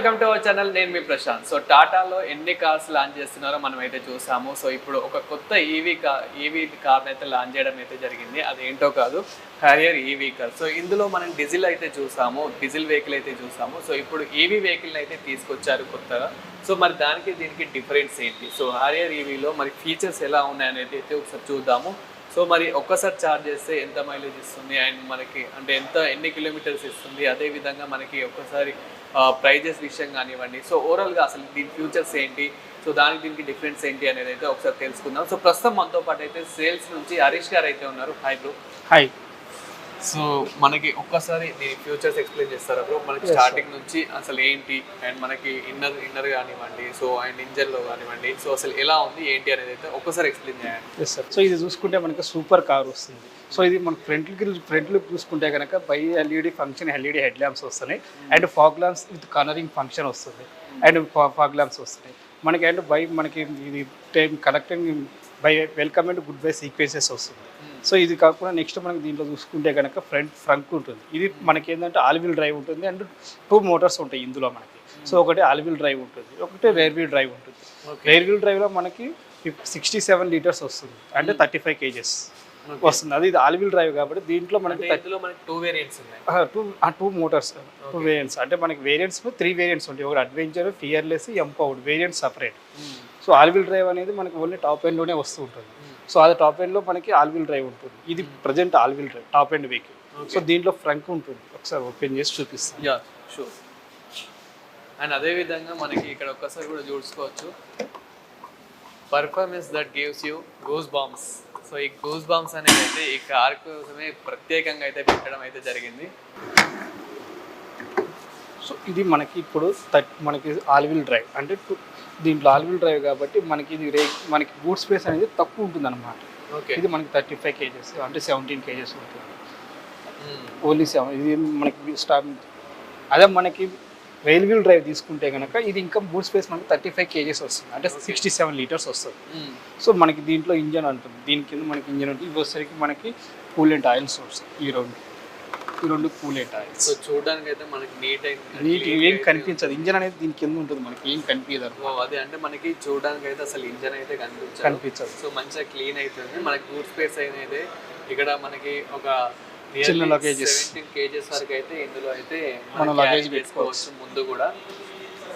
Welcome to our channel నేను మీ Prashanth. So టాటాలో ఎన్ని cars launch చేస్తున్నారో మనం అయితే చూసాము. సో ఇప్పుడు ఒక కొత్త ఈవీ కార్ ఈవీ కార్ అయితే లాంచ్ చేయడం అయితే జరిగింది. అది ఏంటో కాదు హ్యారియర్ ఈవీ కార్. సో ఇందులో మనం డీజిల్ అయితే చూసాము డీజిల్ వెహికల్ అయితే చూసాము. సో ఇప్పుడు ఈవీ వెహికల్ అయితే తీసుకొచ్చారు కొత్తగా. సో మరి దానికి దీనికి డిఫరెన్స్ ఏంటి? సో హారియర్ ఈవీలో మరి ఫీచర్స్ ఎలా ఉన్నాయనేది అయితే ఒకసారి చూద్దాము. సో మరి ఒక్కసారి ఛార్జ్ చేస్తే ఎంత మైలేజ్ ఇస్తుంది? అండ్ మనకి అంటే ఎంత ఎన్ని కిలోమీటర్స్ ఇస్తుంది? అదేవిధంగా మనకి ఒక్కసారి ప్రైజెస్ విషయం కానివ్వండి. సో ఓవరాల్గా అసలు దీని ఫ్యూచర్స్ ఏంటి? సో దానికి దీనికి డిఫరెన్స్ ఏంటి అనేది అయితే ఒకసారి తెలుసుకుందాం. సో ప్రస్తుతం మనతో పాటు అయితే సేల్స్ నుంచి హరీష్ గారు అయితే ఉన్నారు. Hi bro. హాయ్. సో మనకి ఒక్కసారి దీని ఫ్యూచర్స్ ఎక్స్ప్లెయిన్ చేస్తారా బ్రో? మనకి స్టార్టింగ్ నుంచి అసలు ఏంటి? అండ్ మనకి ఇన్నర్ ఇన్నర్ కానివ్వండి సో అండ్ ఇంజన్లో కానివ్వండి సో అసలు ఎలా ఉంది ఏంటి అనేది అయితే ఒక్కసారి ఎక్స్ప్లెయిన్ చేయండి. సార్ సో ఇది చూసుకుంటే మనకి సూపర్ కార్ వస్తుంది. సో ఇది మన ఫ్రంట్ ఫ్రంట్ లుక్ చూసుకుంటే కనుక bi LED function LED head lamps వస్తున్నాయి. And fog lamps with colouring function వస్తుంది. అండ్ ఫాగ్ ల్యాంప్స్ వస్తున్నాయి. మనకి అండ్ బై మనకి ఇది time connecting bye welcome and goodbye sequences వస్తుంది. సో ఇది కాకుండా నెక్స్ట్ మనకి దీంట్లో చూసుకుంటే కనుక ఫ్రంట్ ఫ్రంట్ ఉంటుంది. ఇది మనకి ఏంటంటే ఆల్ వీల్ డ్రైవ్ ఉంటుంది. అండ్ టూ మోటార్స్ ఉంటాయి ఇందులో మనకి. సో ఒకటి ఆల్ వీల్ డ్రైవ్ ఉంటుంది. ఒకటి రేర్ వీల్ డ్రైవ్ ఉంటుంది. రేర్ వీల్ డ్రైవ్లో మనకి సిక్స్టీ సెవెన్ లీటర్స్ వస్తుంది. అంటే థర్టీ ఫైవ్ కేజెస్. వస్తుంది. అది ఇది ఆల్ వీల్ డ్రైవ్ కాబట్టి దీంట్లో మనకి టూ వేరియంట్స్ ఉన్నాయి. Two two motors two variants అంటే మనకి వేరియంట్స్ త్రీ వేరియంట్స్ ఉంటాయి. ఒకటి adventure fearless empowered variant separate so all wheel drive అనేది మనకి ఓన్లీ టాప్ ఎండ్లోనే వస్తూ ఉంటుంది. సో అది టాప్ ఎండ్లో మనకి ఆల్ వీల్ డ్రైవ్ ఉంటుంది. ఇది present all wheel drive top end vehicle so దీంట్లో ఫ్రంక్ ఉంటుంది. ఒకసారి ఓపెన్ చేసి చూపిస్తాను. యా షూర్ అండ్ అదే విధంగా మనకి ఇక్కడ ఒక్కసారి కూడా చూసుకోవచ్చు. Performance that gives you goosebumps so ఈ గూస్ బాంబ్స్ అనేది అయితే ఈ కార్ కోసమే ప్రత్యేకంగా అయితే పెట్టడం అయితే జరిగింది. సో ఇది మనకి ఇప్పుడు థర్ట్ మనకి ఆల్ వీల్ డ్రైవ్ అంటే దీంట్లో ఆల్ వీల్ డ్రైవ్ కాబట్టి మనకి ఇది రే మనకి బూట్ స్పేస్ అనేది తక్కువ ఉంటుంది అనమాట ఓకే ఇది మనకి థర్టీ ఫైవ్ కేజెస్ అంటే సెవెంటీన్ కేజెస్ ఉంటుంది ఓన్లీ సెవెన్ ఇది మనకి స్టాప్ అదే మనకి రైల్ వీల్ డ్రైవ్ తీసుకుంటే కనుక ఇది ఇంకా బూట్ స్పేస్ మనకి థర్టీ ఫైవ్ కేజెస్ వస్తుంది. అంటే సిక్స్టీ సెవెన్ లీటర్స్ వస్తుంది. సో మనకి దీంట్లో ఇంజన్ ఉంటుంది దీని కింద మనకి ఇంజన్ ఉంటుంది. ఇవి వచ్చేసరికి మనకి కూలెంట్ ఆయిల్స్ వస్తాయి ఈ రెండు. ఈ రెండు కూలెంట్ ఆయిల్స్ సో చూడడానికి అయితే మనకి నీట్ నీట్ ఏం కనిపించదు. ఇంజన్ అనేది దీని కింద ఉంటుంది. మనకి ఏం కనిపించదు అదే. అంటే మనకి చూడడానికి అయితే అసలు ఇంజన్ అయితే కనిపించదు. కనిపించదు. సో మంచిగా క్లీన్ అవుతుంది మనకి గూడ్ స్పేస్ అయితే ఇక్కడ మనకి ఒక చిన్న లగేజెస్. కేజెస్ వరకు అయితే ఇందులో అయితే మన లగేజ్ పెట్టుకోవచ్చు. ముందు కూడా.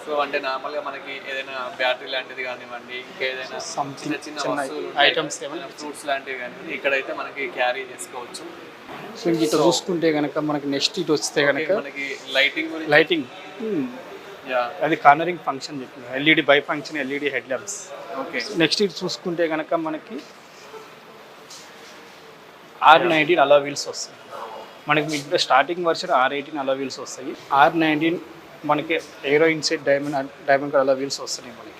సో అంటే నార్మల్గా మనకి ఏదైనా బ్యాటరీ లాంటిది కానివ్వండి ఇంకేదైనా చిన్న చిన్న items ఏమైనా ఫ్రూట్స్ లాంటివి కానివ్వండి ఇక్కడైతే మనకి క్యారీ చేసుకోవచ్చు. సో ఇట్లా చూసుకుంటే కనుక మనకి నెక్స్ట్ ఇటు వస్తే కనుక మనకి లైటింగ్ లైటింగ్ యా అది కార్నరింగ్ ఫంక్షన్ చెప్పిన LED bi function LED head lamps okay next ఇటు చూసుకుంటే కనుక మనకి ఆర్ నైన్టీన్ అలా వీల్స్ వస్తాయి. మనకి ఇప్పుడు స్టార్టింగ్ వర్షన్ ఆర్ ఎయిటీన్ అలా వీల్స్ వస్తాయి. ఆర్ నైన్టీన్ మనకి aero inside diamond diamond cut అలా వీల్స్ వస్తున్నాయి మనకి.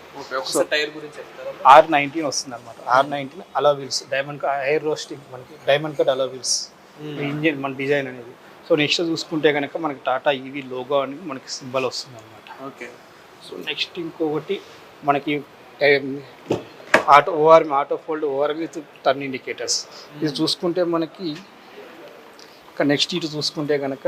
టైర్ గురించి ఆర్ నైన్టీన్ వస్తుంది అనమాట ఆర్ నైన్టీన్ అలా వీల్స్ డైమండ్ ఎయిర్ రోస్టింగ్ మనకి డైమండ్ కట్ అలా వీల్స్. ఇంజిన్ మన డిజైన్ అనేది. సో నెక్స్ట్ చూసుకుంటే కనుక మనకి టాటా ఈవీ లోగో అని మనకి సింబల్ వస్తుంది అనమాట ఓకే. సో నెక్స్ట్ ఇంకొకటి మనకి auto ORM auto fold ORM with turn indicators. ఇది చూసుకుంటే మనకి నెక్స్ట్ ఇటు చూసుకుంటే కనుక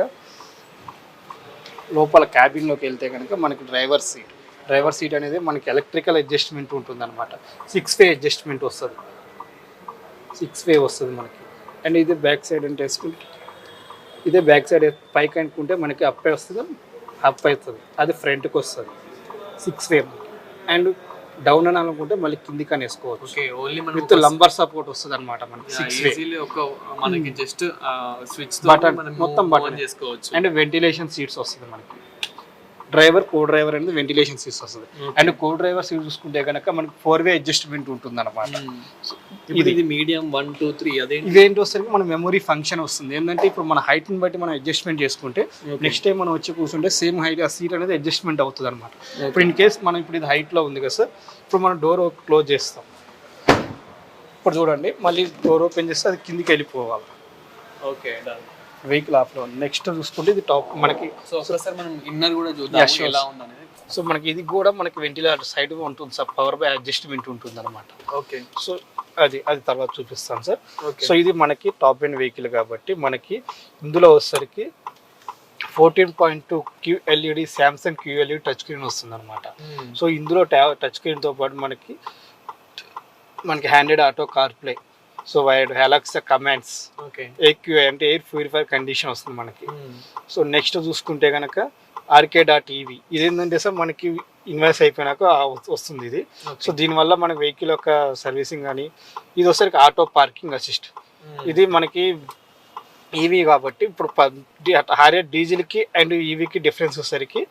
లోపల క్యాబిన్లోకి వెళ్తే కనుక మనకి డ్రైవర్ సీట్ డ్రైవర్ సీట్ అనేది మనకి ఎలక్ట్రికల్ అడ్జస్ట్మెంట్ ఉంటుంది అనమాట సిక్స్ వే అడ్జస్ట్మెంట్ వస్తుంది. సిక్స్ వే వస్తుంది మనకి. అండ్ ఇది బ్యాక్ సైడ్ అంటే వేసుకుంటే ఇదే బ్యాక్ సైడ్ పైకి అనుకుంటే మనకి అప్ వస్తుంది అప్ అవుతుంది అది ఫ్రంట్కి వస్తుంది. సిక్స్ వే అండ్ డౌన్ అని అనుకుంటే మళ్ళీ కిందికి అని వేసుకోవచ్చు. విత్ లంబర్ సపోర్ట్ వస్తుంది అనమాట మనకి సిక్స్ ఒక మనకి జస్ట్ స్విచ్ మొత్తం button. చేసుకోవచ్చు. అండ్ వెంటిలేషన్ సీట్స్ వస్తుంది మనకి. డ్రైవర్ కో డ్రైవర్ అనేది వెంటిలేషన్ సీట్స్ వస్తుంది అండ్ కో డ్రైవర్ సీట్ చూసుకుంటే కనుక మనకి ఫోర్ వే అడ్జస్ట్మెంట్ ఉంటుంది అనమాట ఇది మీడియం వన్ టూ త్రీ అదే ఇవేంటి వస్తుంది మన మెమొరీ ఫంక్షన్ వస్తుంది. ఏంటంటే ఇప్పుడు మన హైట్ని బట్టి మనం అడ్జస్ట్మెంట్ చేసుకుంటే నెక్స్ట్ టైం మనం వచ్చి కూర్చుంటే సేమ్ హైట్ ఆ సీట్ అనేది అడ్జస్ట్మెంట్ అవుతుంది అనమాట ఇప్పుడు ఇన్ కేస్ మనం ఇప్పుడు ఇది హైట్లో ఉంది కదా సార్ ఇప్పుడు మనం డోర్ క్లోజ్ చేస్తాం. ఇప్పుడు చూడండి మళ్ళీ డోర్ ఓపెన్ చేస్తే అది కిందికి వెళ్ళిపోవాలి. ఓకే డన్ వెహికల్ ఆఫ్లో నెక్స్ట్ చూసుకుంటే ఇది టాప్ మనకి సో మనం ఇన్నర్ కూడా చూద్దాం. ఎలా ఉందనేది. సో మనకి ఇది కూడా మనకి వెంటిలేటర్ సైడ్ ఉంటుంది సార్. పవర్ బై అడ్జస్ట్మెంట్ ఉంటుంది అనమాట ఓకే సో అది అది తర్వాత చూపిస్తాను సార్. సో ఇది మనకి టాప్ ఎండ్ వెహికల్ కాబట్టి మనకి ఇందులో వచ్చేసరికి fourteen point two Q LED Samsung QLED touch screen వస్తుంది అనమాట సో ఇందులో టచ్ స్క్రీన్తో పాటు మనకి మనకి handed auto CarPlay so wide Alexa commands okay AQ అంటే ఎయిర్ ప్యూరిఫైర్ కండిషన్ వస్తుంది మనకి. సో నెక్స్ట్ చూసుకుంటే కనుక ఆర్కే డాట్ ఈవీ ఇది ఏంటంటే సార్ మనకి ఇన్వెస్ట్ అయిపోయినాక వస్తుంది ఇది. సో దీనివల్ల మనకి వెహికల్ యొక్క సర్వీసింగ్ కానీ ఇది వచ్చేసరికి ఆటో పార్కింగ్ అసిస్ట్ ఇది మనకి ఈవీ కాబట్టి ఇప్పుడు హారియర్ డీజిల్కి అండ్ ఈవీకి డిఫరెన్స్ వచ్చేసరికి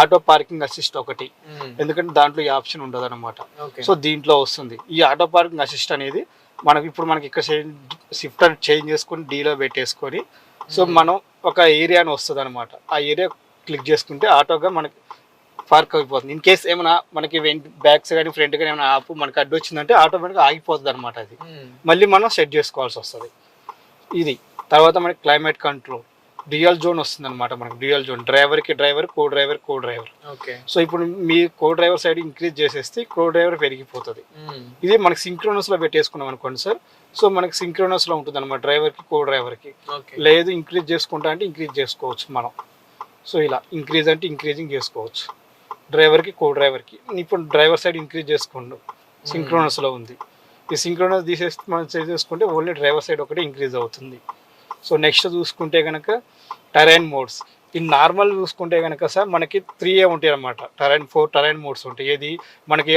ఆటో పార్కింగ్ అసిస్ట్ ఒకటి. ఎందుకంటే దాంట్లో ఈ ఆప్షన్ ఉండదు అనమాట సో దీంట్లో వస్తుంది. ఈ ఆటో పార్కింగ్ అసిస్ట్ అనేది మనకి ఇప్పుడు మనకి ఇక్కడ షిఫ్ట్ చేంజ్ చేసుకొని డీలో పెట్టేసుకొని సో మనం ఒక ఏరియాని వస్తుంది అనమాట ఆ ఏరియా క్లిక్ చేసుకుంటే ఆటోగా మనకి పార్క్ అయిపోతుంది. ఇన్ కేస్ ఏమైనా మనకి బ్యాక్స్ కానీ ఫ్రంట్ కానీ ఏమైనా ఆపు మనకి అడ్డు వచ్చిందంటే ఆటోమేటిక్గా ఆగిపోతుంది అనమాట అది మళ్ళీ మనం సెట్ చేసుకోవాల్సి వస్తుంది. ఇది. తర్వాత మనకి క్లైమేట్ కంట్రోల్ డ్యూయల్ జోన్ వస్తుంది అనమాట మనకి డ్యూయల్ జోన్. డ్రైవర్కి driver co driver co driver okay. So ఇప్పుడు మీ కో డ్రైవర్ సైడ్ ఇంక్రీజ్ చేసేస్తే కో డ్రైవర్ పెరిగిపోతుంది ఇది మనకి సింక్రోనస్లో పెట్టేసుకున్నాం అనుకోండి సార్. సో మనకి సింక్రోనస్లో ఉంటుంది అనమాట డ్రైవర్కి కో డ్రైవర్కి లేదు ఇంక్రీజ్ చేసుకుంటా అంటే ఇంక్రీజ్ చేసుకోవచ్చు మనం. సో ఇలా ఇంక్రీజ్ అంటే ఇంక్రీజింగ్ చేసుకోవచ్చు. డ్రైవర్కి కో డ్రైవర్కి ఇప్పుడు డ్రైవర్ సైడ్ ఇంక్రీజ్ చేసుకోండు. సింక్రోనస్లో ఉంది. ఈ సింక్రోనస్ తీసేస్తే మనం చేసుకుంటే ఓన్లీ డ్రైవర్ సైడ్ ఒకటి ఇంక్రీజ్ అవుతుంది. సో నెక్స్ట్ చూసుకుంటే కనుక టరైన్ మోడ్స్. ఈ నార్మల్ చూసుకుంటే కనుక సార్ మనకి త్రీ ఏ ఉంటాయి అనమాట టరైన్ ఫోర్ టరైన్ మోడ్స్ ఉంటాయి. ఏది? మనకి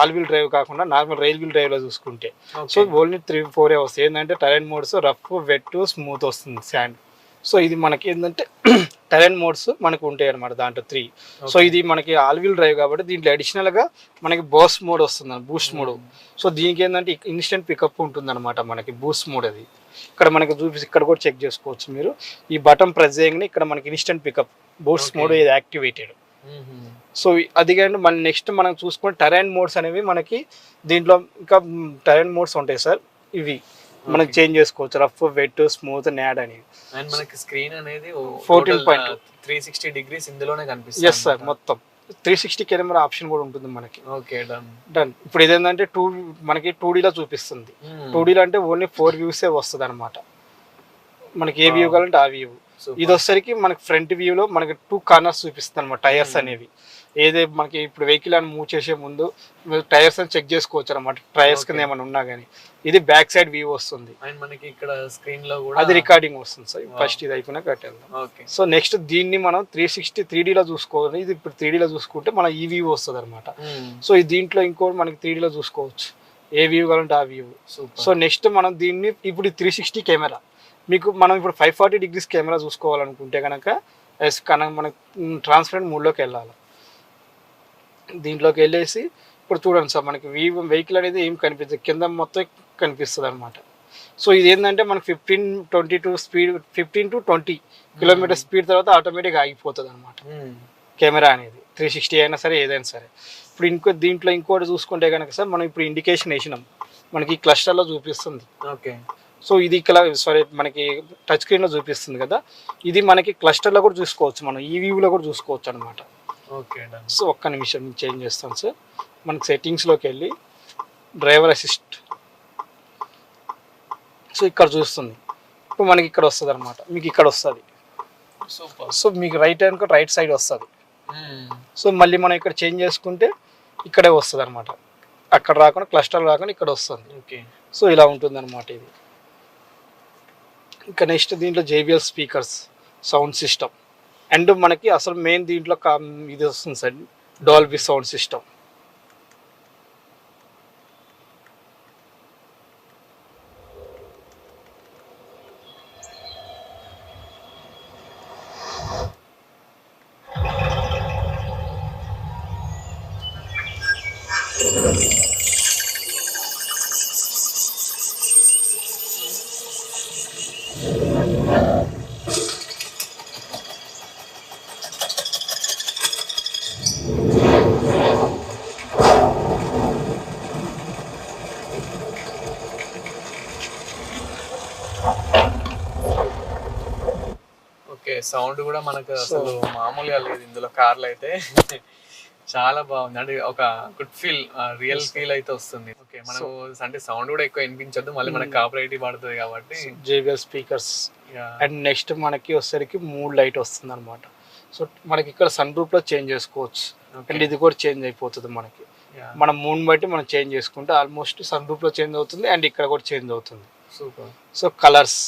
ఆల్ వీల్ డ్రైవ్ కాకుండా నార్మల్ రైల్ వీల్ డ్రైవ్లో చూసుకుంటే. సో ఓన్లీ త్రీ ఫోర్ ఏ వస్తాయి. ఏంటంటే terrain modes rough wet smooth వస్తుంది శాండ్ సో ఇది మనకి ఏంటంటే టరైన్ మోడ్స్ మనకు ఉంటాయి అనమాట దాంట్లో త్రీ సో ఇది మనకి ఆల్ వీల్ డ్రైవ్ కాబట్టి దీంట్లో additional గా మనకి బాస్ మోడ్ వస్తుంది బూస్ట్ మోడ్ సో దీనికి ఏంటంటే ఇన్స్టెంట్ పికప్ ఉంటుంది అనమాట మనకి బూస్ట్ మోడ్ అది. ఇక్కడ మనకి చూపి ఇక్కడ కూడా చెక్ చేసుకోవచ్చు మీరు. ఈ బటన్ ప్రెస్ చేయగానే ఇక్కడ మనకి ఇన్స్టెంట్ పికప్ Okay. మోడ్ ఇది యాక్టివేటెడ్ సో అది కానీ మన నెక్స్ట్ మనం చూసుకుంటే టరైన్ మోడ్స్ అనేవి మనకి దీంట్లో ఇంకా టరైన్ మోడ్స్ ఉంటాయి సార్. ఇవి మనం Okay. చేంజ్ చేసుకోవచ్చు. రఫ్ వెట్ స్మూత్ నాడ్ అండ్ మనకి స్క్రీన్ అనేది 14.2. త్రీ సిక్స్టీ డిగ్రీస్ ఇందులోనే కనిపిస్తుంది ఎస్ సార్ మొత్తం. త్రీ సిక్స్టీ కెమెరా ఆప్షన్ కూడా ఉంటుంది మనకి. Okay done. డన్. ఇప్పుడు ఇదేంటంటే టూ మనకి టూ డీలో చూపిస్తుంది. టూ డీలో అంటే ఓన్లీ ఫోర్ వ్యూసే వస్తుంది అనమాట మనకి ఏ వ్యూ. కావాలంటే ఆ వ్యూ ఇది వచ్చేసరికి మనకి ఫ్రంట్ వ్యూలో మనకి టూ కార్నర్స్ చూపిస్తుంది అనమాట టైర్స్ Hmm. అనేవి. ఏదే మనకి ఇప్పుడు వెహికల్ అని మూవ్ చేసే ముందు టైర్స్ అని చెక్ చేసుకోవచ్చు అనమాట టైర్స్ కింద. ఏమైనా ఉన్నా కానీ ఇది బ్యాక్ సైడ్ వ్యూ వస్తుంది. అండ్ మనకి ఇక్కడ స్క్రీన్లో కూడా అది రికార్డింగ్ వస్తుంది సార్. ఫస్ట్ ఇది అయిపోయినా కట్టేద్దాం ఓకే సో నెక్స్ట్ దీన్ని మనం త్రీ సిక్స్టీ త్రీ డీలో చూసుకోవాలి. ఇది ఇప్పుడు త్రీ డీలో చూసుకుంటే మన ఈ వ్యూ వస్తుంది అనమాట సో ఈ దీంట్లో ఇంకో మనకి త్రీ డీలో చూసుకోవచ్చు. ఏ వ్యూ కావాలంటే ఆ వ్యూ సో నెక్స్ట్ మనం దీన్ని ఇప్పుడు త్రీ సిక్స్టీ కెమెరా మీకు మనం ఇప్పుడు ఫైవ్ ఫార్టీ డిగ్రీస్ కెమెరా చూసుకోవాలనుకుంటే కనుక ఎస్ కనుక మనకి ట్రాన్స్పరెంట్ మూడ్లోకి వెళ్ళాలి. దీంట్లోకి వెళ్ళేసి ఇప్పుడు చూడండి సార్ మనకి వీ వెహికల్ అనేది ఏం కనిపిస్తుంది? కింద మొత్తం కనిపిస్తుంది అనమాట సో ఇది ఏంటంటే మనకి fifteen twenty two speed fifteen to twenty kilometre speed తర్వాత ఆటోమేటిక్గా ఆగిపోతుంది అనమాట కెమెరా అనేది త్రీ సిక్స్టీ అయినా సరే ఏదైనా సరే. ఇప్పుడు ఇంకో దీంట్లో ఇంకోటి చూసుకుంటే కనుక సార్ మనం ఇప్పుడు ఇండికేషన్ వేసినాం. మనకి క్లస్టర్లో చూపిస్తుంది. ఓకే. సో ఇది ఇక్కడ సారీ మనకి టచ్ స్క్రీన్లో చూపిస్తుంది కదా. ఇది మనకి క్లస్టర్లో కూడా చూసుకోవచ్చు మనం. ఈ వ్యూలో కూడా చూసుకోవచ్చు అనమాట ఓకే డన్. సో ఒక్క నిమిషం చేంజ్ చేస్తాను సార్. మనకి సెట్టింగ్స్లోకి వెళ్ళి డ్రైవర్ అసిస్ట్. సో ఇక్కడ చూస్తుంది. ఇప్పుడు మనకి ఇక్కడ వస్తుంది అనమాట మీకు ఇక్కడ వస్తుంది. సూపర్. సో మీకు రైట్ హ్యాండ్ రైట్ సైడ్ వస్తుంది. సో మళ్ళీ మనం ఇక్కడ చేంజ్ చేసుకుంటే ఇక్కడే వస్తుంది అనమాట అక్కడ రాకుండా క్లస్టర్ రాకుండా ఇక్కడ వస్తుంది. ఓకే. సో ఇలా ఉంటుంది అనమాట ఇది. ఇంకా నెక్స్ట్ దీంట్లో JBL speakers sound system. And మనకి అసలు మెయిన్ దీంట్లో కా- ఇది వస్తుంది sir Dolby sound system okay sound కూడా మనకు అసలు మామూలుగా లేదు. ఇందులో కార్లు అయితే చాలా బాగుంది. అంటే ఒక గుడ్ ఫీల్ రియల్ ఫీల్ అయితే వస్తుంది. ఓకే మనకు అంటే సౌండ్ కూడా ఎక్కువ వినిపించద్దు. మళ్ళీ మనకి కాపరేట్ పడుతుంది కాబట్టి. JBL speakers. అండ్ నెక్స్ట్ మనకి వచ్చేసరికి మూడ్ లైట్ వస్తుంది అనమాట సో మనకి ఇక్కడ సన్ రూప్లో చేంజ్ చేసుకోవచ్చు. అండ్ ఇది కూడా చేంజ్ అయిపోతుంది మనకి. మన మూన్ బట్టి మనం చేంజ్ చేసుకుంటే ఆల్మోస్ట్ సన్ రూప్లో చేంజ్ అవుతుంది. అండ్ ఇక్కడ కూడా చేంజ్ అవుతుంది. సూపర్ సో కలర్స్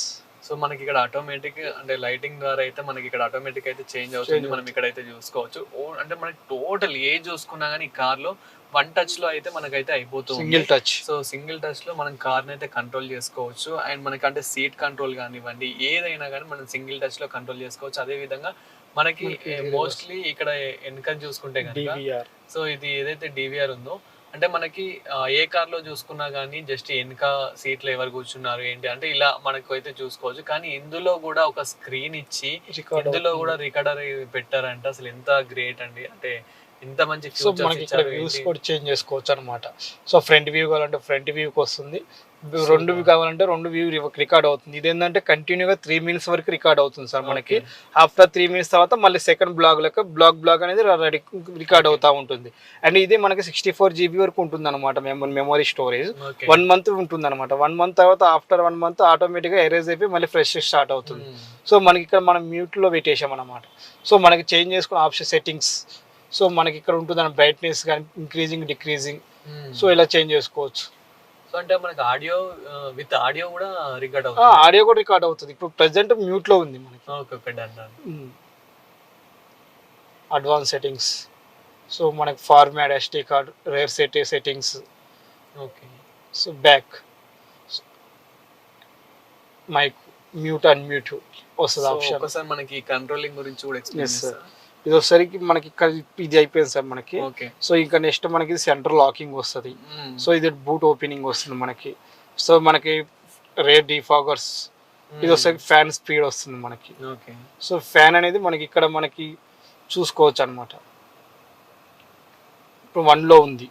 సో మనకి ఇక్కడ ఆటోమేటిక్ అంటే లైటింగ్ ద్వారా అయితే మనకి ఇక్కడ ఆటోమేటిక్ అయితే చేంజ్ అవుతుంది. మనం ఇక్కడ అయితే చూసుకోవచ్చు. అంటే మనకి టోటల్ ఏ చూసుకున్నా కానీ ఈ కార్లో వన్ టచ్లో అయితే మనకైతే అయిపోతుంది సింగిల్ టచ్ సో సింగిల్ టచ్లో మనం కార్ అయితే కంట్రోల్ చేసుకోవచ్చు. అండ్ మనకి అంటే సీట్ కంట్రోల్ కానివ్వండి ఏదైనా కానీ మనం సింగిల్ టచ్లో కంట్రోల్ చేసుకోవచ్చు. అదే విధంగా మనకి మోస్ట్లీ ఇక్కడ వెనక చూసుకుంటే కనుక సో ఇది ఏదైతే డివిఆర్ ఉందో అంటే మనకి ఏ కార్లో చూసుకున్నా కానీ జస్ట్ వెనక సీట్లో ఎవరు కూర్చున్నారు ఏంటి అంటే ఇలా మనకు అయితే చూసుకోవచ్చు. కానీ ఇందులో కూడా ఒక స్క్రీన్ ఇచ్చి ఇందులో కూడా రికార్డర్ పెట్టారంటే. అసలు ఎంత గ్రేట్ అండి. అంటే ఎంత మంచి సో మనకి ఇక్కడ వ్యూస్ కూడా చేంజ్ చేసుకోవచ్చు అనమాట సో ఫ్రంట్ వ్యూ కావాలంటే ఫ్రంట్ వ్యూకి వస్తుంది. రెండు కావాలంటే రెండు వ్యూ రికార్డ్ అవుతుంది. ఇదేంటంటే కంటిన్యూగా త్రీ మినిట్స్ వరకు రికార్డ్ అవుతుంది సార్ మనకి. ఆఫ్టర్ త్రీ మినిట్స్ తర్వాత మళ్ళీ సెకండ్ బ్లాగ్ లెక్క బ్లాగ్ బ్లాగ్ అనేది రికార్డ్ అవుతా ఉంటుంది. అండ్ ఇది మనకి సిక్స్టీ ఫోర్ జీబీ వరకు ఉంటుంది అనమాట మెమరీ స్టోరేజ్ వన్ మంత్ ఉంటుంది అనమాట వన్ మంత్ తర్వాత ఆఫ్టర్ వన్ మంత్ ఆటోమేటిక్గా ఎరేజ్ అయిపోయి మళ్ళీ ఫ్రెష్ స్టార్ట్ అవుతుంది. సో మనకి ఇక్కడ మనం మ్యూట్లో పెట్టేసాం అనమాట సో మనకి చేంజ్ చేసుకున్న ఆప్షన్ సెట్టింగ్స్ సో మనకి ఇక్కడ ఉంటుంది బ్రైట్నెస్ కానీ ఇంక్రీజింగ్ డిక్రీజింగ్ సో ఇలా చేంజ్ చేసుకోవచ్చు. సో అంటే మనకి ఆడియో విత్ ఆడియో కూడా రికార్డ్ అవుతుంది. ఆడియో కూడా రికార్డ్ అవుతుంది. ఇప్పుడు ప్రెసెంట్ మ్యూట్లో ఉంది మనకి. Okay okay done advance settings so మనకి format SD card rear set settings okay. So back mic mute and mute వస్తుంది ఆప్షన్ ఒకసారి మనకి కంట్రోలింగ్ గురించి కూడా ఎక్స్ప్లెయిన్. చేస్తారా? ఇది వచ్చేసరికి మనకి ఇక్కడ ఇది అయిపోయింది సార్ మనకి. సో ఇంకా నెక్స్ట్ మనకి సెంటర్ లాకింగ్ వస్తుంది. సో ఇది బూట్ ఓపెనింగ్ వస్తుంది మనకి. సో మనకి రేర్ డిఫాగర్స్. ఇది వచ్చేసరికి ఫ్యాన్ స్పీడ్ వస్తుంది మనకి. ఓకే. సో ఫ్యాన్ అనేది మనకి ఇక్కడ మనకి చూసుకోవచ్చు అనమాట ఇప్పుడు వన్లో ఉంది.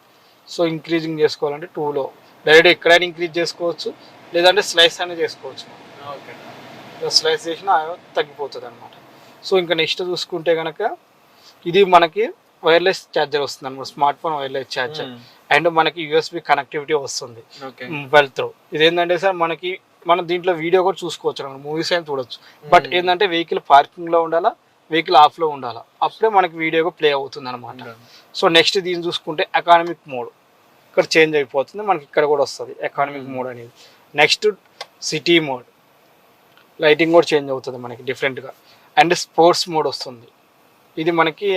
సో ఇంక్రీజింగ్ చేసుకోవాలంటే టూలో డైరెక్ట్ ఎక్కడైనా ఇంక్రీజ్ చేసుకోవచ్చు. లేదంటే స్లైస్ అనేది చేసుకోవచ్చు. ఓకే. స్లైస్ చేసినా తగ్గిపోతుంది అనమాట సో ఇంకా నెక్స్ట్ చూసుకుంటే కనుక ఇది మనకి వైర్లెస్ ఛార్జర్ వస్తుంది అనమాట smart phone wireless charger and మనకి యూఎస్బి కనెక్టివిటీ వస్తుంది. మొబైల్ త్రో ఇదేంటంటే సార్ మనకి మనం దీంట్లో వీడియో కూడా చూసుకోవచ్చు అనమాట మూవీస్ అయినా చూడొచ్చు. బట్ ఏంటంటే వెహికల్ పార్కింగ్లో ఉండాలా వెహికల్ ఆఫ్లో ఉండాలా అప్పుడే మనకి వీడియో ప్లే అవుతుంది అనమాట సో నెక్స్ట్ దీన్ని చూసుకుంటే ఎకానమిక్ మోడ్ ఇక్కడ చేంజ్ అయిపోతుంది మనకి ఇక్కడ కూడా వస్తుంది ఎకానమిక్ మోడ్ అనేది. నెక్స్ట్ సిటీ మోడ్ లైటింగ్ కూడా చేంజ్ అవుతుంది మనకి డిఫరెంట్గా అండ్ స్పోర్ట్స్ మోడ్ వస్తుంది. ఇది మనకి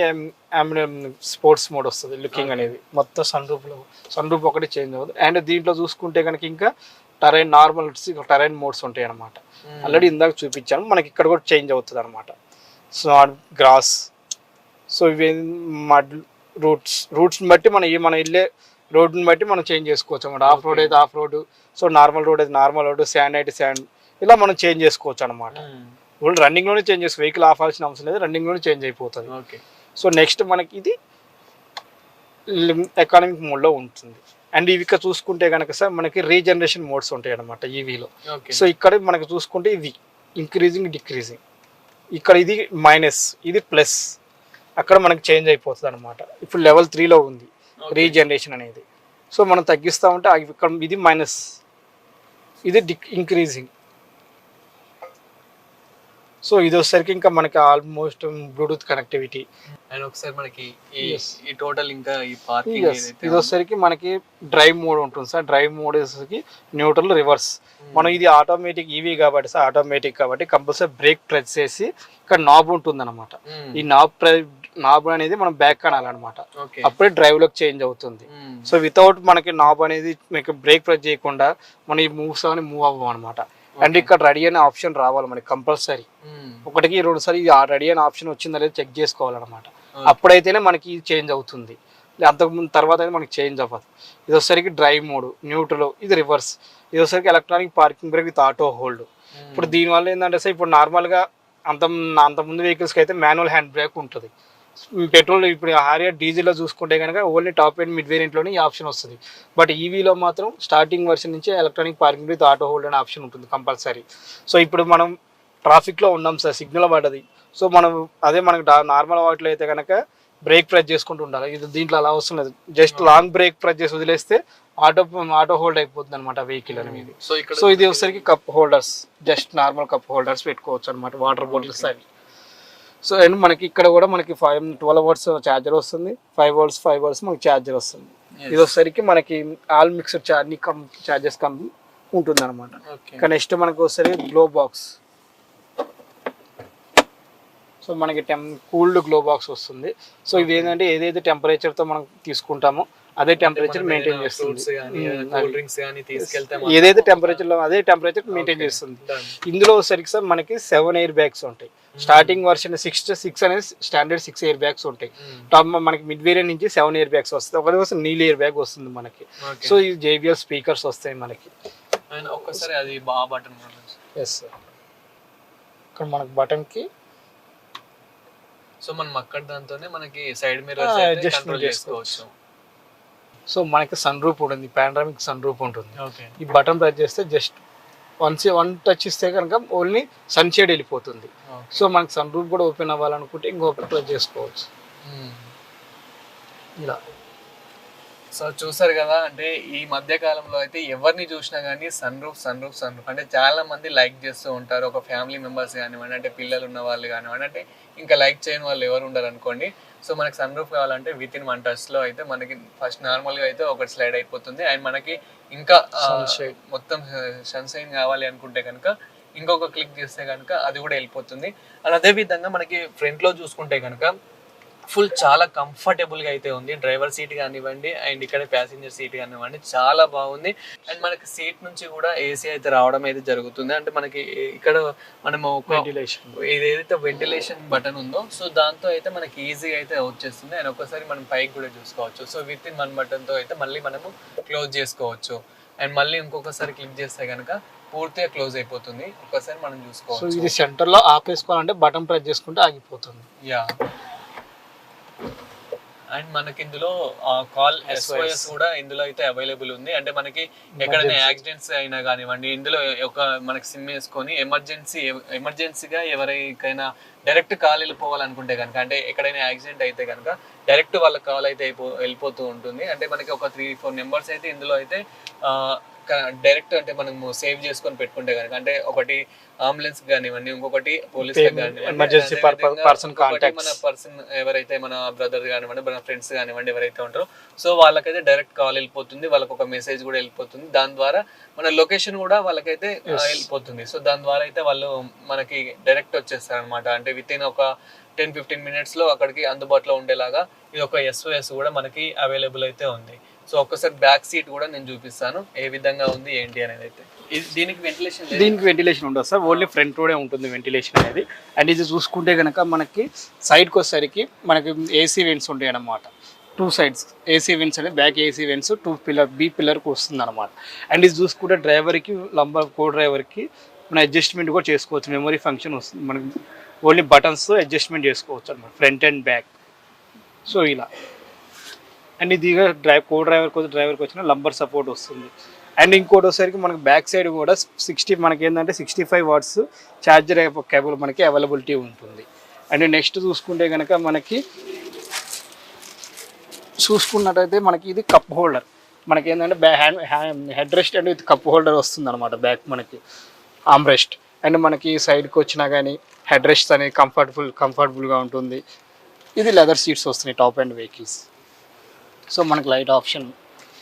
స్పోర్ట్స్ మోడ్ వస్తుంది లుకింగ్ అనేది. మొత్తం సన్ రూఫ్లో సన్ రూఫ్ ఒకటి చేంజ్ అవుతుంది. అండ్ దీంట్లో చూసుకుంటే కనుక ఇంకా టరైన్ నార్మల్ టరైన్ మోడ్స్ ఉంటాయి అనమాట ఆల్రెడీ ఇందాక చూపించాను. మనకి ఇక్కడ కూడా చేంజ్ అవుతుంది అనమాట సో గ్రాస్ సో ఇవి మడ్ రూట్స్ రూట్స్ని బట్టి మనం ఏ మనం వెళ్ళే రోడ్ని బట్టి మనం చేంజ్ చేసుకోవచ్చు అనమాట ఆఫ్ రోడ్ అయితే off road so normal road అయితే నార్మల్ రోడ్ శాండ్ అయితే శాండ్ ఇలా మనం చేంజ్ చేసుకోవచ్చు అనమాట ఇప్పుడు రన్నింగ్లోనే చేంజ్ చేసుకో వెహికల్ ఆఫ్ అవ్వాల్సిన అవసరం లేదు రన్నింగ్లోనే చేంజ్ అయిపోతుంది. ఓకే. సో నెక్స్ట్ మనకి ఇది ఎకానమిక్ మోడ్లో ఉంటుంది. అండ్ ఇవి ఇక్కడ చూసుకుంటే కనుక సార్ మనకి రీజనరేషన్ మోడ్స్ ఉంటాయి అనమాట ఈవీలో. సో ఇక్కడ మనకి చూసుకుంటే ఇది ఇంక్రీజింగ్ డిక్రీజింగ్ ఇక్కడ ఇది మైనస్ ఇది ప్లస్ అక్కడ మనకి చేంజ్ అయిపోతుంది అనమాట ఇప్పుడు లెవెల్ త్రీలో ఉంది రీజనరేషన్ అనేది. సో మనం తగ్గిస్తూ ఉంటే ఇక్కడ ఇది మైనస్ ఇది డిక్ ఇంక్రీజింగ్ సో ఇది వచ్చేసరికి ఇంకా మనకి ఆల్మోస్ట్ బ్లూటూత్ కనెక్టివిటీ అండ్ ఒకసారి మనకి ఈ టోటల్ ఇంకా ఈ పార్కింగ్ ఇది వచ్చేసరికి మనకి డ్రైవ్ మోడ్ ఉంటుంది సార్. డ్రైవ్ మోడ్ వచ్చేసరికి న్యూట్రల్ రివర్స్ మనం ఇది ఆటోమేటిక్ ఈవీ కాబట్టి సార్ ఆటోమేటిక్ కాబట్టి కంపల్సరీ బ్రేక్ ప్రెస్ చేసి ఇక్కడ నాబ్ ఉంటుంది అనమాట ఈ నాబ్ నాబ్ అనేది మనం బ్యాక్ అనాలన్నమాట ఓకే అప్పుడే డ్రైవ్లోకి చేంజ్ అవుతుంది. సో వితౌట్ మనకి నాబ్ అనేది మీకు బ్రేక్ ప్రెస్ చేయకుండా మనం ఈ మూవ్స్ అని మూవ్ అవ్వం అనమాట అండ్ ఇక్కడ రెడీ అనే ఆప్షన్ రావాలి మనకి కంపల్సరీ. ఒకటికి రెండు సారి రెడీ అనే ఆప్షన్ వచ్చిందా లేదా చెక్ చేసుకోవాలన్నమాట. అప్పుడైతేనే మనకి ఇది చేంజ్ అవుతుంది. అంతకుముందు తర్వాత అయితే మనకి చేంజ్ అవ్వదు. ఇది వచ్చేసరికి డ్రైవ్ మోడ్ న్యూట్రల్ ఇది రివర్స్. ఇది వచ్చేసరికి electronic parking brake with auto hold ఇప్పుడు దీనివల్ల ఏంటంటే సార్ ఇప్పుడు నార్మల్గా అంత అంత ముందు వెహికల్స్కి అయితే మాన్యువల్ హ్యాండ్ బ్రేక్ ఉంటుంది. పెట్రోల్ ఇప్పుడు హారియర్ డీజిల్లో చూసుకుంటే కనుక ఓన్లీ టాప్ అండ్ మిడ్ వేరియంట్లోనే ఈ ఆప్షన్ వస్తుంది. బట్ ఈవీలో మాత్రం స్టార్టింగ్ వర్షన్ నుంచి electronic parking with auto hold అనే ఆప్షన్ ఉంటుంది కంపల్సరీ. సో ఇప్పుడు మనం ట్రాఫిక్లో ఉన్నాం సార్ సిగ్నల్ పడ్డది. సో మనం అదే మనకు నార్మల్ వాటిలో అయితే కనుక బ్రేక్ ప్రెస్ చేసుకుంటూ ఉండాలి. ఇది దీంట్లో అలా అవసరం లేదు. జస్ట్ లాంగ్ బ్రేక్ ప్రెస్ చేసి వదిలేస్తే ఆటో ఆటో హోల్డ్ అయిపోతుంది అనమాట వెహికల్ అనేది. సో ఇక్కడ సో ఇది వచ్చేసరికి cup holders just normal cup holders పెట్టుకోవచ్చు అనమాట వాటర్ బాటిల్స్ అవి. సో అండ్ మనకి ఇక్కడ కూడా మనకి ఫైవ్ ట్వెల్వ్ అవర్స్ ఛార్జర్ వస్తుంది. ఫైవ్ అవర్స్ ఫైవ్ అవర్స్ మనకి ఛార్జర్ వస్తుంది. ఇది వచ్చేసరికి మనకి ఆల్ మిక్సర్ అన్ని కం ఛార్జెస్ కం ఉంటుంది అనమాట ఇంకా నెక్స్ట్ మనకి వచ్చేసరికి గ్లో బాక్స్ సో మనకి టెం కూల్డ్ గ్లో బాక్స్ వస్తుంది. సో ఇది ఏంటంటే ఏదైతే temperature తో మనం తీసుకుంటామో అదే టెంపరేచర్ మెయింటైన్ చేస్తుంది. కానీ ఏదైతే టెంపరేచర్లో అదే టెంపరేచర్ మెయింటైన్ చేస్తుంది. ఇందులో వచ్చేసరికి సార్ మనకి సెవెన్ ఎయిర్ బ్యాగ్స్ ఉంటాయి. స్టార్టింగ్ వర్షన్ సిక్స్ సిక్స్ అనేది స్టాండర్డ్ సిక్స్ ఎయిర్ బ్యాగ్స్ ఉంటాయి. టాప్ మనకి మిడ్ వేరియంట్ నుంచి సెవెన్ ఎయిర్ బ్యాగ్స్ వస్తాయి. ఒకటి కోసం నీల్ ఎయిర్ బ్యాగ్ వస్తుంది మనకి. సో ఇది జేబిఎల్ స్పీకర్స్ వస్తాయి మనకి. ఒక్కసారి అది బాగా బటన్ ఎస్ సార్ ఇక్కడ మనకి బటన్కి సో మనం అక్కడ దాంతోనే మనకి సైడ్ మిర్రర్ కంట్రోల్ చేసుకోవచ్చు. సో మనకి సన్ రూప్ ఉంటుంది. పాండ్రామిక్ సన్ రూప్ ఉంటుంది ఈ బటన్ ప్రెస్ చేస్తే జస్ట్ వన్స్ వన్ టచ్ ఇస్తే కనుక ఓన్లీ సన్ షేడ్ వెళ్ళిపోతుంది. సో మనకి సన్ రూప్ కూడా ఓపెన్ అవ్వాలనుకుంటే ఇంకో ప్రెస్ చేసుకోవచ్చు. ఇలా. సో చూసారు కదా అంటే ఈ మధ్య కాలంలో అయితే ఎవరిని చూసినా కానీ sun roof sun roof sun roof. అంటే చాలా మంది లైక్ చేస్తూ ఉంటారు. ఒక ఫ్యామిలీ మెంబర్స్ కానివ్వండి అంటే పిల్లలు ఉన్న వాళ్ళు కానివ్వండి అంటే ఇంకా లైక్ చేయని వాళ్ళు ఎవరు ఉండరు అనుకోండి. సో మనకి సన్ రూఫ్ కావాలంటే విత్ ఇన్ వన్ టచ్లో అయితే మనకి ఫస్ట్ నార్మల్గా అయితే ఒకటి స్లైడ్ అయిపోతుంది. అండ్ మనకి ఇంకా. మొత్తం సన్షైన్ కావాలి అనుకుంటే కనుక ఇంకొక క్లిక్ చేస్తే కనుక అది కూడా వెళ్ళిపోతుంది. అండ్ అదే విధంగా మనకి ఫ్రంట్లో చూసుకుంటే కనుక ఫుల్ చాలా కంఫర్టబుల్గా అయితే ఉంది. డ్రైవర్ సీట్ కానివ్వండి అండ్ ఇక్కడ ప్యాసింజర్ సీట్ కానివ్వండి చాలా బాగుంది. అండ్ మనకి సీట్ నుంచి కూడా ఏసీ అయితే రావడం అయితే జరుగుతుంది. అంటే మనకి ఇక్కడ మనము ఏదైతే వెంటిలేషన్ బటన్ ఉందో సో దాంతో అయితే మనకి ఈజీగా అయితే వచ్చేస్తుంది. అండ్ ఒకసారి మనం పైకి కూడా చూసుకోవచ్చు. సో విత్ ఇన్ వన్ బటన్తో అయితే మళ్ళీ మనము క్లోజ్ చేసుకోవచ్చు. అండ్ మళ్ళీ ఇంకొకసారి క్లిక్ చేస్తే కనుక పూర్తిగా క్లోజ్ అయిపోతుంది. ఒకసారి మనం చూసుకోవచ్చు. ఇది సెంటర్లో ఆపేసుకోవాలంటే బటన్ ప్రెస్ చేసుకుంటే ఆగిపోతుంది. యా అండ్ మనకి ఇందులో కాల్ ఎస్ఓఎస్ కూడా ఇందులో అయితే అవైలబుల్ ఉంది. అంటే మనకి ఎక్కడైనా యాక్సిడెంట్స్ అయినా కానివ్వండి ఇందులో ఒక మనకి సిమ్ వేసుకొని ఎమర్జెన్సీ ఎమర్జెన్సీగా ఎవరికైనా డైరెక్ట్ కాల్ వెళ్ళిపోవాలనుకుంటే కనుక అంటే ఎక్కడైనా యాక్సిడెంట్ అయితే కనుక డైరెక్ట్ వాళ్ళ కాల్ అయితే అయిపో వెళ్ళిపోతూ ఉంటుంది. అంటే మనకి ఒక త్రీ ఫోర్ నెంబర్స్ అయితే ఇందులో అయితే డైరెక్ట్ అంటే మనము సేవ్ చేసుకొని పెట్టుకుంటే కనుక అంటే ఒకటి అంబులెన్స్ కానివ్వండి ఇంకొకటి పోలీస్ person contacts. మన పర్సన్ ఎవరైతే మన బ్రదర్ కానివ్వండి మన ఫ్రెండ్స్ కానివ్వండి ఎవరైతే ఉంటారో సో వాళ్ళకైతే డైరెక్ట్ కాల్ వెళ్ళిపోతుంది వాళ్ళకి ఒక మెసేజ్ కూడా వెళ్ళిపోతుంది. దాని ద్వారా మన లొకేషన్ కూడా వాళ్ళకైతే వెళ్ళిపోతుంది. సో దాని ద్వారా అయితే వాళ్ళు మనకి డైరెక్ట్ వచ్చేస్తారు అనమాట అంటే విత్ ఇన్ ఒక టెన్ ఫిఫ్టీన్ మినిట్స్లో అక్కడికి అందుబాటులో ఉండేలాగా ఇది ఒక ఎస్ఓఎస్ కూడా మనకి అవైలబుల్ అయితే ఉంది. సో ఒక్కసారి బ్యాక్ సీట్ కూడా నేను చూపిస్తాను. ఏ విధంగా ఉంది ఏంటి అనేది అయితే. దీనికి వెంటిలేషన్ దీనికి వెంటిలేషన్ ఉండదు సార్. ఓన్లీ ఫ్రంట్ రోడే ఉంటుంది వెంటిలేషన్ అనేది. అండ్ ఇది చూసుకుంటే కనుక మనకి సైడ్కి వచ్చేసరికి మనకి ఏసీ వెంట్స్ ఉంటాయి అన్నమాట టూ సైడ్స్ ఏసీ వెంట్స్ అనేది back AC vents two pillar B పిల్లర్కి వస్తుంది అనమాట అండ్ ఇది చూసుకుంటే డ్రైవర్కి లంబర్ కో డ్రైవర్కి మన అడ్జస్ట్మెంట్ కూడా చేసుకోవచ్చు. మెమరీ ఫంక్షన్ వస్తుంది. మనకి ఓన్లీ బటన్స్ అడ్జస్ట్మెంట్ చేసుకోవచ్చు అనమాట ఫ్రంట్ అండ్ బ్యాక్ సో ఇలా. అండ్ ఇది డ్రైవ్ కో డ్రైవర్కి డ్రైవర్కి వచ్చిన లంబర్ సపోర్ట్ వస్తుంది. అండ్ ఇంకోటి వచ్చేసరికి మనకి బ్యాక్ సైడ్ కూడా సిక్స్టీ మనకి ఏంటంటే sixty five watts charger cable మనకి అవైలబిలిటీ ఉంటుంది. అండ్ నెక్స్ట్ చూసుకుంటే కనుక మనకి చూసుకున్నట్టయితే మనకి ఇది కప్ హోల్డర్ మనకి ఏంటంటే బ్యా hand head rest and with cup holder వస్తుంది అనమాట బ్యాక్ మనకి. ఆమ్ రెస్ట్ అండ్ మనకి సైడ్కి వచ్చినా కానీ హెడ్ రెస్ట్ అనేది కంఫర్టబుల్ కంఫర్టబుల్గా ఉంటుంది. ఇది లెదర్ సీట్స్ వస్తున్నాయి టాప్ అండ్ వెహికల్స్ సో మనకి లైట్ ఆప్షన్.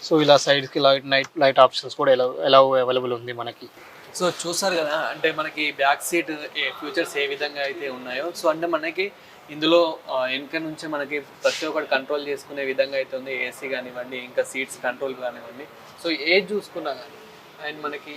సో ఇలా సైడ్కి లైట్ నైట్ లైట్ ఆప్షన్స్ కూడా ఎలా ఎలా అవైలబుల్ ఉంది మనకి? సో చూసారు కదా అంటే మనకి బ్యాక్ సీట్ ఫ్యూచర్స్ ఏ విధంగా అయితే ఉన్నాయో. సో అంటే మనకి ఇందులో వెనక నుంచి మనకి ప్రతి ఒక్కటి కంట్రోల్ చేసుకునే విధంగా అయితే ఉంది. ఏసీ కానివ్వండి ఇంకా సీట్స్ కంట్రోల్ కానివ్వండి. సో ఏది చూసుకున్నా కానీ అండ్ మనకి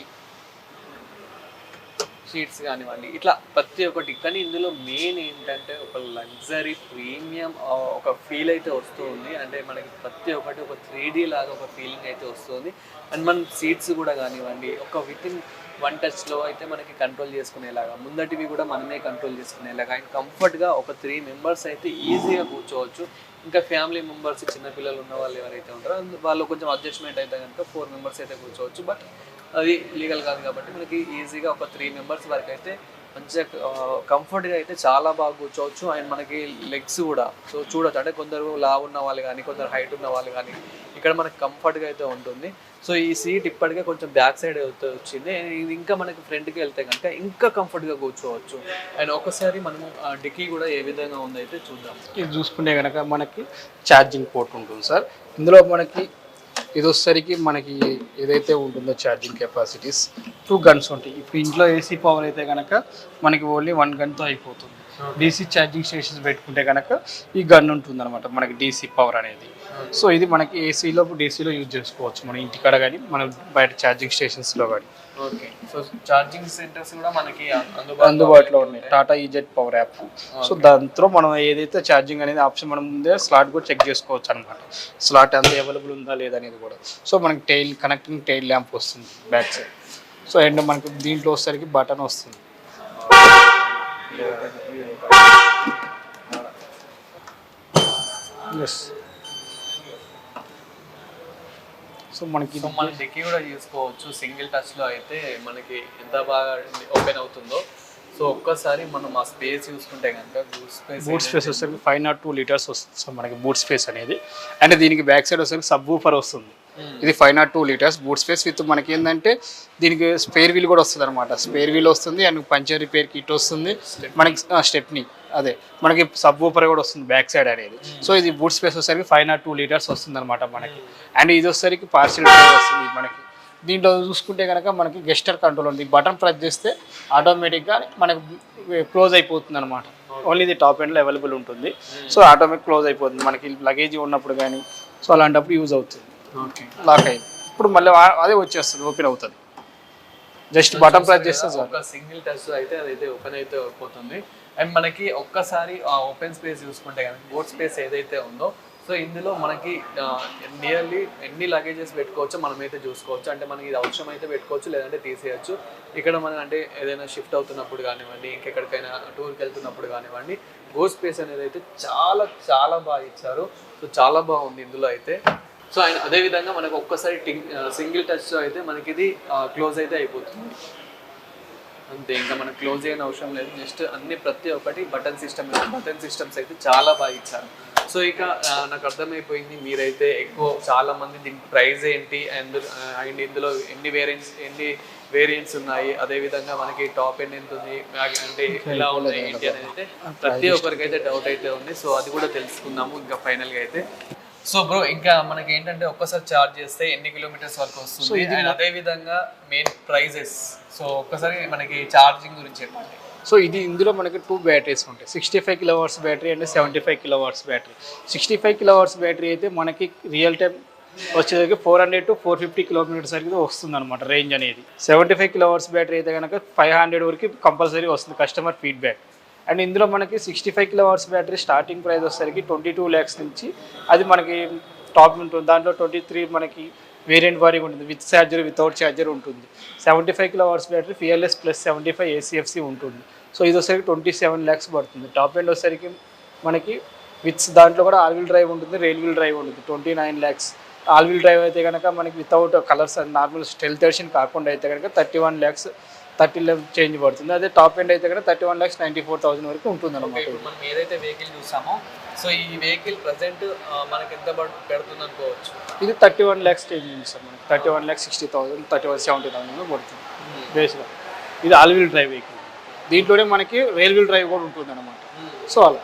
షీట్స్ కానివ్వండి ఇట్లా ప్రతి ఒక్కటి. కానీ ఇందులో మెయిన్ ఏంటంటే ఒక లగ్జరీ ప్రీమియం ఒక ఫీల్ అయితే వస్తుంది. అంటే మనకి ప్రతి ఒక్కటి ఒక త్రీ లాగా ఒక ఫీలింగ్ అయితే వస్తుంది. అండ్ మన సీట్స్ కూడా కానివ్వండి ఒక విత్ ఇన్ వన్ టచ్లో అయితే మనకి కంట్రోల్ చేసుకునేలాగా ముందటివి కూడా మనమే కంట్రోల్ చేసుకునేలాగా అండ్ కంఫర్ట్గా ఒక త్రీ మెంబర్స్ అయితే ఈజీగా కూర్చోవచ్చు. ఇంకా ఫ్యామిలీ మెంబర్స్ చిన్నపిల్లలు ఉన్న వాళ్ళు ఎవరైతే ఉంటారో వాళ్ళు కొంచెం అడ్జస్ట్మెంట్ అయితే కనుక ఫోర్ మెంబర్స్ అయితే కూర్చోవచ్చు. బట్ అది లీగల్ కాదు కాబట్టి మనకి ఈజీగా ఒక త్రీ మెంబర్స్ వరకు అయితే మంచిగా కంఫర్ట్గా అయితే చాలా బాగా కూర్చోవచ్చు. అండ్ మనకి లెగ్స్ కూడా సో చూడొచ్చు. అంటే కొందరు లావు ఉన్న వాళ్ళు కానీ కొందరు హైట్ ఉన్న వాళ్ళు కానీ ఇక్కడ మనకి కంఫర్ట్గా అయితే ఉంటుంది. సో ఈ సీట్ ఇప్పటికే కొంచెం బ్యాక్ సైడ్ అయితే వచ్చింది. ఇది ఇంకా మనకి ఫ్రంట్కి వెళ్తే కనుక ఇంకా కంఫర్ట్గా కూర్చోవచ్చు. అండ్ ఒకసారి మనము డిక్కీ కూడా ఏ విధంగా ఉందైతే చూద్దాం. ఇది చూసుకుంటే కనుక మనకి ఛార్జింగ్ పోర్ట్ ఉంటుంది సార్ ఇందులో మనకి ఇది వచ్చేసరికి మనకి ఏదైతే ఉంటుందో ఛార్జింగ్ కెపాసిటీస్ టూ గన్స్ ఉంటాయి. ఇప్పుడు ఇంట్లో ఏసీ పవర్ అయితే కనుక మనకి ఓన్లీ వన్ గన్తో అయిపోతుంది. డీసీ ఛార్జింగ్ స్టేషన్స్ పెట్టుకుంటే కనుక ఈ గన్ ఉంటుంది అనమాట మనకి డీసీ పవర్ అనేది. సో ఇది మనకి ఏసీలో డీసీలో యూజ్ చేసుకోవచ్చు. మన ఇంటికాడ కానీ మన బయట ఛార్జింగ్ స్టేషన్స్లో కానీ ఓకే. సో ఛార్జింగ్ సెంటర్స్ కూడా మనకి అందుబాటులో ఉన్నాయి. Tata EZ power app so దాంతో మనం ఏదైతే ఛార్జింగ్ అనేది ఆప్షన్ మనం ముందే స్లాట్ కూడా చెక్ చేసుకోవచ్చు అనమాట స్లాట్ అంత అవైలబుల్ ఉందా లేదా అనేది కూడా. సో మనకి టైల్ కనెక్టింగ్ టైల్ ల్యాంప్ వస్తుంది బ్యాక్ సైడ్ సో అండ్ మనకి దీంట్లో వచ్చేసరికి బటన్ వస్తుంది. ఎస్ సో మనకి సో మన డిక్కీ కూడా చూసుకోవచ్చు. సింగిల్ టచ్లో అయితే మనకి ఎంత బాగా ఓపెన్ అవుతుందో. సో ఒక్కసారి మనం ఆ స్పేస్ చూసుకుంటే కనుక బూట్ స్పేస్ బూట్ స్పేస్ వచ్చేసరికి ఫైవ్ నాట్ టూ లీటర్స్ వస్తుంది. సో మనకి బూట్ స్పేస్ అనేది. అండ్ దీనికి బ్యాక్ సైడ్ వచ్చేసరికి సబ్ వస్తుంది. ఇది five naught two litres boot space with మనకి ఏంటంటే దీనికి స్పేర్ వీల్ కూడా వస్తుంది అనమాట స్పేర్ వీల్ వస్తుంది అండ్ పంచర్ రిపేర్ కిట్ వస్తుంది. మనకి స్టెప్ని అదే. మనకి సబ్ ఊపర్ కూడా వస్తుంది బ్యాక్ సైడ్ అనేది. సో ఇది బూట్ స్పేస్ వచ్చేసరికి ఫైవ్ నాట్ టూ లీటర్స్ వస్తుంది అనమాట మనకి. అండ్ ఇది వచ్చేసరికి పార్సిల్ వస్తుంది మనకి. దీంట్లో చూసుకుంటే కనుక మనకి గెస్టర్ కంట్రోల్ ఉంది. బటన్ ప్రెస్ చేస్తే ఆటోమేటిక్గా మనకి క్లోజ్ అయిపోతుంది అనమాట ఓన్లీ ఇది టాప్ ఎండ్లో అవైలబుల్ ఉంటుంది. సో ఆటోమేటిక్ క్లోజ్ అయిపోతుంది. మనకి లగేజ్ ఉన్నప్పుడు కానీ సో అలాంటప్పుడు యూజ్ అవుతుంది. లాక్ అయింది ఇప్పుడు మళ్ళీ అదే వచ్చేస్తుంది ఓపెన్ అవుతుంది. జస్ట్ బటన్ ప్రెస్ చేస్తే ఒక సింగిల్ టచ్ అయితే అదైతే ఓపెన్ అయితే అయిపోతుంది అండ్ మనకి ఒక్కసారి ఆ ఓపెన్ స్పేస్ చూసుకుంటే కనుక బోట్ స్పేస్ ఏదైతే ఉందో సో ఇందులో మనకి నియర్లీ ఎన్ని లగేజెస్ పెట్టుకోవచ్చో మనమైతే చూసుకోవచ్చు. అంటే మనకి ఇది అవసరం అయితే పెట్టుకోవచ్చు లేదంటే తీసేయచ్చు. ఇక్కడ మనం అంటే ఏదైనా షిఫ్ట్ అవుతున్నప్పుడు కానివ్వండి ఇంకెక్కడికైనా టూర్కి వెళ్తున్నప్పుడు కానివ్వండి గో స్పేస్ అనేది అయితే చాలా చాలా బాగా ఇచ్చారు. సో చాలా బాగుంది ఇందులో అయితే. సో అండ్ అదే విధంగా మనకు ఒక్కసారి సింగిల్ టచ్ అయితే మనకి ఇది క్లోజ్ అయితే అయిపోతుంది. అంతే ఇంకా మనకు క్లోజ్ చేయని అవసరం లేదు. జస్ట్ అన్ని ప్రతి ఒక్కటి బటన్ సిస్టమ్ బటన్ సిస్టమ్స్ అయితే చాలా బాగా ఇచ్చారు. సో ఇక నాకు అర్థమైపోయింది మీరైతే ఎక్కువ చాలా మంది దీనికి ప్రైస్ ఏంటి అండ్ అండ్ ఇందులో ఎన్ని వేరియంట్స్ ఎన్ని వేరియంట్స్ ఉన్నాయి అదే విధంగా మనకి టాప్ ఎండ్ ఎంత ఉంది మ్యాగ్ అంటే ఎలా ఉన్నాయి ఏంటి అనేది అయితే ప్రతి ఒక్కరికైతే డౌట్ అయితే ఉంది. సో అది కూడా తెలుసుకుందాము ఇంకా ఫైనల్గా అయితే. సో బ్రో ఇంకా మనకి ఏంటంటే ఒక్కసారి చార్జ్ చేస్తే ఎన్ని కిలోమీటర్స్ వరకు వస్తుంది? అండ్ అదే విధంగా మెయిన్ ప్రైజెస్ సో ఒక్కసారి మనకి ఛార్జింగ్ గురించి చెప్పండి. సో ఇది ఇందులో మనకి టూ బ్యాటరీస్ ఉంటాయి. Sixty five kilo watts battery and seventy five kilo watts battery sixty five kilo watts battery అయితే మనకి రియల్ టైం వచ్చేసరికి four hundred to four fifty kilometres వరకు వస్తుంది అనమాట రేంజ్ అనేది. Seventy five kilo watts battery అయితే కనుక ఫైవ్ హండ్రెడ్ వరకు కంపల్సరీ వస్తుంది కస్టమర్ ఫీడ్బ్యాక్ అండ్ ఇందులో మనకి sixty five kilo hours battery starting price వచ్చేసరికి ట్వంటీ టూ ల్యాక్స్ నుంచి అది మనకి టాప్ ఉంటుంది. దాంట్లో ట్వంటీ త్రీ మనకి వేరియంట్ వారీగా ఉంటుంది. విత్ ఛార్జర్ వితౌట్ ఛార్జర్ ఉంటుంది. Seventy five kilo hours battery fearless plus seventy five ACFC ఉంటుంది. సో ఇది వచ్చేసరికి ట్వంటీ సెవెన్ ల్యాక్స్ పడుతుంది. టాప్ ఎండ్ వచ్చేసరికి మనకి విత్ దాంట్లో కూడా ఆల్ వీల్ డ్రైవ్ ఉంటుంది రైల్ వీల్ డ్రైవ్ ఉంటుంది. Twenty nine lakhs all wheel drive అయితే కనుక మనకి without colours normal style edition కాకుండా అయితే కనుక thirty one lakhs thirty change పడుతుంది. అదే టాప్ ఎండ్ అయితే కనుక thirty one lakhs ninety four thousand వరకు ఉంటుంది అనమాట మనం ఏదైతే వెహికల్ చూసామో సో ఈ వెహికల్ ప్రజెంట్ మనకి ఎంత పడు- పెడుతుంది అనుకోవచ్చు? ఇది థర్టీ వన్ ల్యాక్స్ చేంజ్ ఉంది సార్ మనకి thirty one lakhs sixty thousand thirty one seventy thousand పడుతుంది. బేస్గా ఇది ఆల్ వీల్ డ్రైవ్ వెహికల్ దీంట్లోనే మనకి రైల్ వీల్ డ్రైవ్ కూడా ఉంటుంది అనమాట సో అలా.